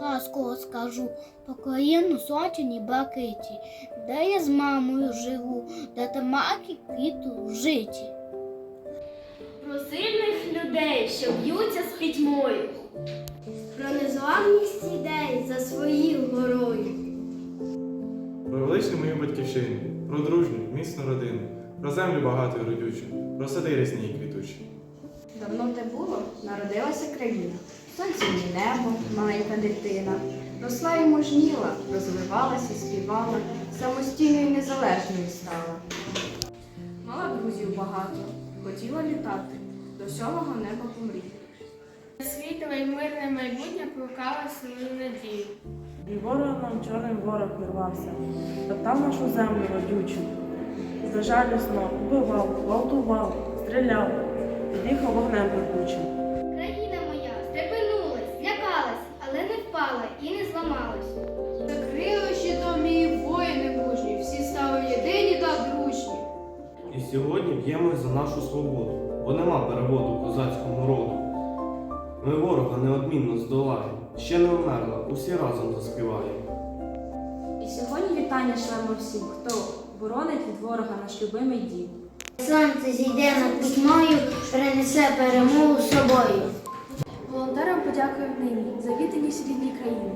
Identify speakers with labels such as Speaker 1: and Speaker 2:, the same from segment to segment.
Speaker 1: казку скажу по країну сотні блакиті, де я з мамою живу, де тамаки квіту в житті.
Speaker 2: Про сильних людей, що б'ються з пітьмою.
Speaker 1: Про незламність ідей за своїх горою.
Speaker 3: Про величну мою батьківщину, про дружню, міцну родину, про землю багату і родючу, про сади рясні і квітучі.
Speaker 4: Давно те було, народилася країна. Сонце і небо, маленька дитина. Росла і мужніла, розвивалася, співала, самостійною і незалежною стала. Мала друзів багато, хотіла літати, до сьомого неба помріти.
Speaker 2: Світле і мирне майбутнє плекала свою надію.
Speaker 5: І ворогом чорним ворог вирвався, топтав нашу землю родючу. Безжалісно вбивав, гвалтував, стріляв, і дихав вогнем пекучим.
Speaker 1: Впала і не зламалась.
Speaker 4: Закрили щитом воїни мужні, всі стали єдині та дружні.
Speaker 6: І сьогодні б'ємось за нашу свободу, бо нема переводу козацькому роду. Ми ворога неодмінно здолаємо, ще не вмерла, усі разом заспіваємо.
Speaker 4: І сьогодні вітання шлемо всім, хто боронить від ворога наш любимий дім.
Speaker 1: Сонце зійде над пітьмою, принесе перемогу з собою.
Speaker 4: Волонтерам подякуємо нині за відданість рідній країні.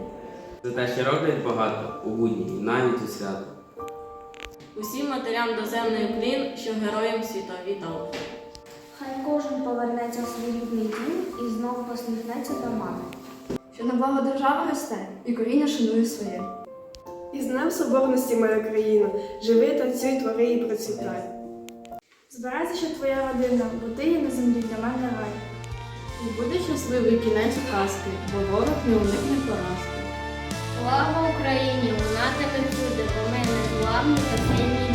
Speaker 7: За те, що роблять багато у будні, навіть у свято.
Speaker 5: Усім матерям доземний уклін, що героям світа вітав.
Speaker 4: Хай кожен повернеться в свій рідний дім і знову посміхнеться до мами. Що на благо держави росте і коріння шанує своє.
Speaker 8: І з Днем Соборності, моя країна, живи, танцюй, твори і процвітай.
Speaker 2: Збирайся, що твоя родина, бо ти є на землі для мене рай.
Speaker 4: І буде щасливий кінець казки, бо ворог не уникне поразки.
Speaker 1: Слава Україні! Вона тебе всюди, бо ми не зламні та сильні